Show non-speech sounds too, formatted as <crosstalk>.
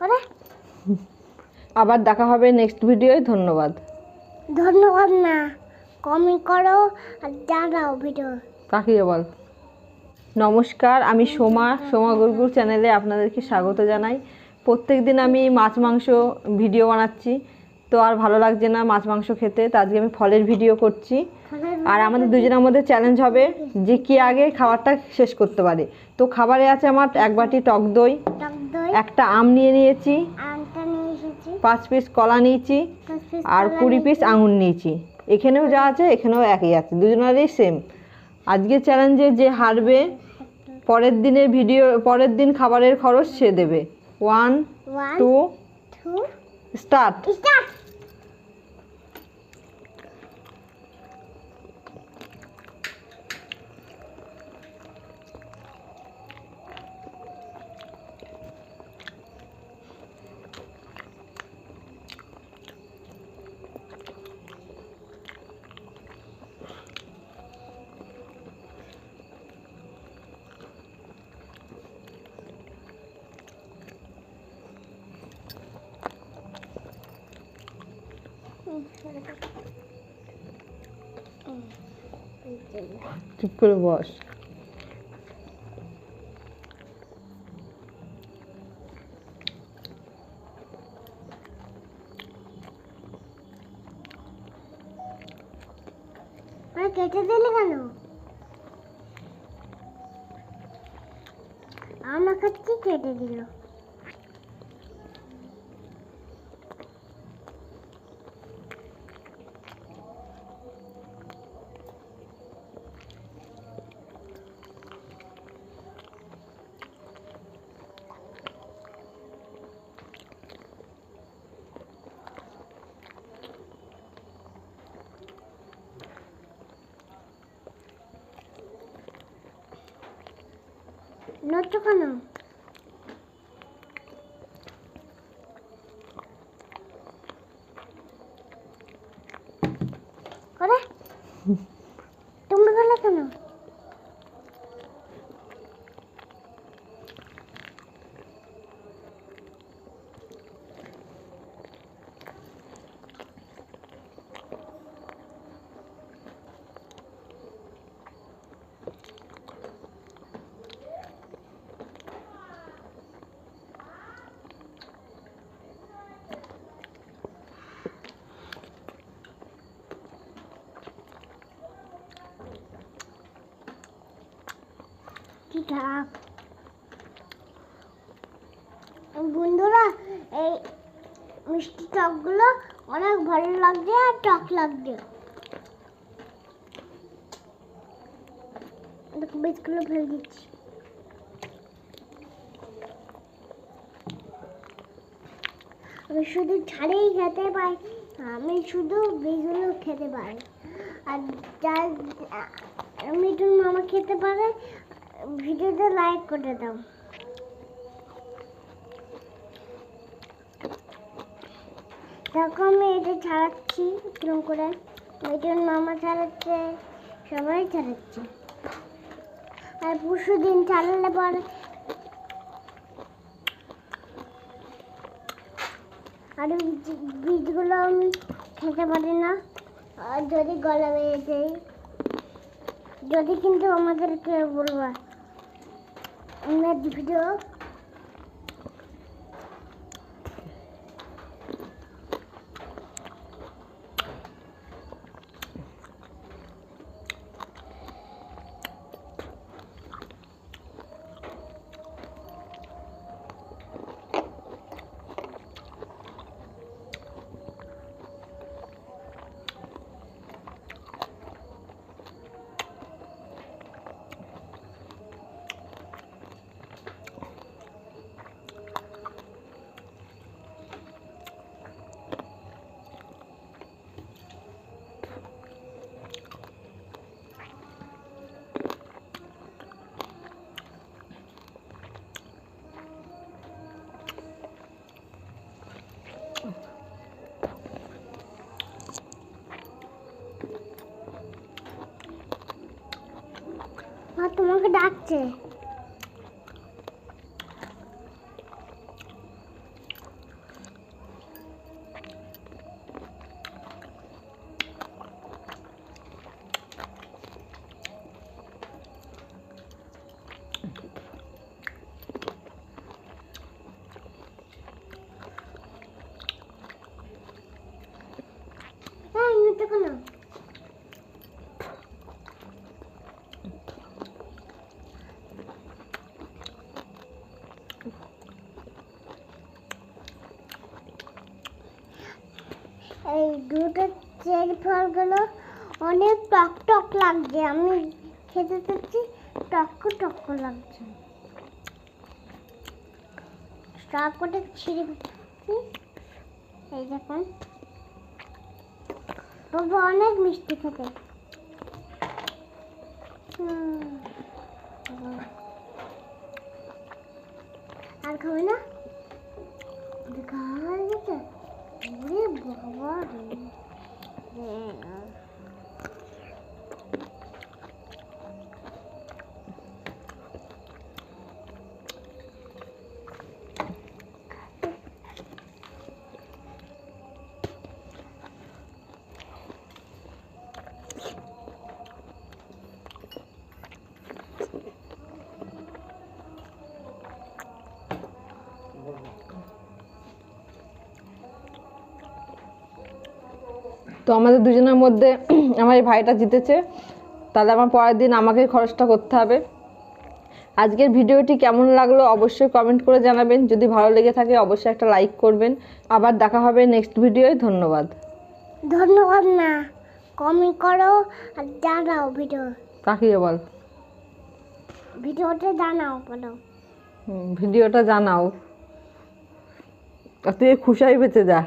করে। আবার দেখা হবে নেক্সট ভিডিওয় ধন্যবাদ। ধন্যবাদ না কমেন্ট করো আর জানাও ভিডিও কাকিয়ে বল। নমস্কার আমি সোমা সোমা গুরগুর চ্যানেলে আপনাদেরকে স্বাগত জানাই। প্রত্যেক দিন আমি মাছ মাংস ভিডিও বানাচ্ছি। তো আর ভালো লাগছে না মাছ মাংস খেতে তো আজকে আমি ফলের ভিডিও করছি। আর আমাদের দুজনের মধ্যে চ্যালেঞ্জ হবে যে কি আগে খাবারটা শেষ করতে পারে। তো খাবারে আছে আমার এক বাটি টক দই। দই। একটা আম নিয়ে নিয়েছি। আমটা নিয়ে এসেছি। পাঁচ পিস কলা নিয়েছি। পাঁচ আর কলা কুড়ি পিস আঙুর নিয়েছি। এখানেও যা আছে এখানেও একই আছে। দুজনেরই সেম আজকে চ্যালেঞ্জে যে হারবে পরের দিনের ভিডিও পরের দিন খাবারের খরচ সে দেবে। ওয়ান টু স্টার্ট চুপ করে বস। কেটে দিলে কেন? আমার কাছে কেটে দিল? নষ্ট কেন করে তুমি গেলে কেন ঠিক ঠাক বন্ধুরা, এই মিষ্টি টকগুলো অনেক ভালো লাগছে আর টক লাগছে। বীজগুলো দিচ্ছি। আমি শুধু ঝাড়েই খেতে পাই, আমি শুধু বীজগুলো খেতে পারি। আর যার মিঠুন মামা খেতে পারে ভিডিওতে লাইক করে দাও। দেখো আমি এটা ছাড়াচ্ছি কিরম করে। মিঠুন মামা ছাড়াচ্ছে, সবাই ছাড়াচ্ছে। আর পরশু দিন ছাড়ালে পরে আর বীজগুলো আমি খেতে পারি না। আর যদি গলা বেয়ে যায়, যদি কিন্তু আমাদেরকে বলবা। আমরা ভিডিও মা তোমাকে ডাকছে। দুটো চেরি ফলগুলো অনেক টক টক লাগছে। আমি খেতে চাচ্ছি টক টক লাগছে। সব কটা ছিঁড়ে এই দেখুন। বাবা অনেক মিষ্টি খেতে। আর খাবে না? দেখা Вы говорите. তো আমাদের দুজনের মধ্যে <clears throat> আমার এই ভাইটা জিতেছে। তাহলে আমার পরের দিন আমাকে খরচটা করতে হবে। আজকের ভিডিওটি কেমন লাগল অবশ্যই কমেন্ট করে জানাবেন। যদি ভালো লেগে থাকে অবশ্যই একটা লাইক করবেন। আবার দেখা হবে নেক্সট ভিডিওয় ধন্যবাদ। ধন্যবাদ না কমেন্ট করো আর জানাও ভিডিও তাকিয়ে বল। ভিডিওতে জানাও বলো। ভিডিওটা জানাও। আর তুই খুশাই বেঁচে যা।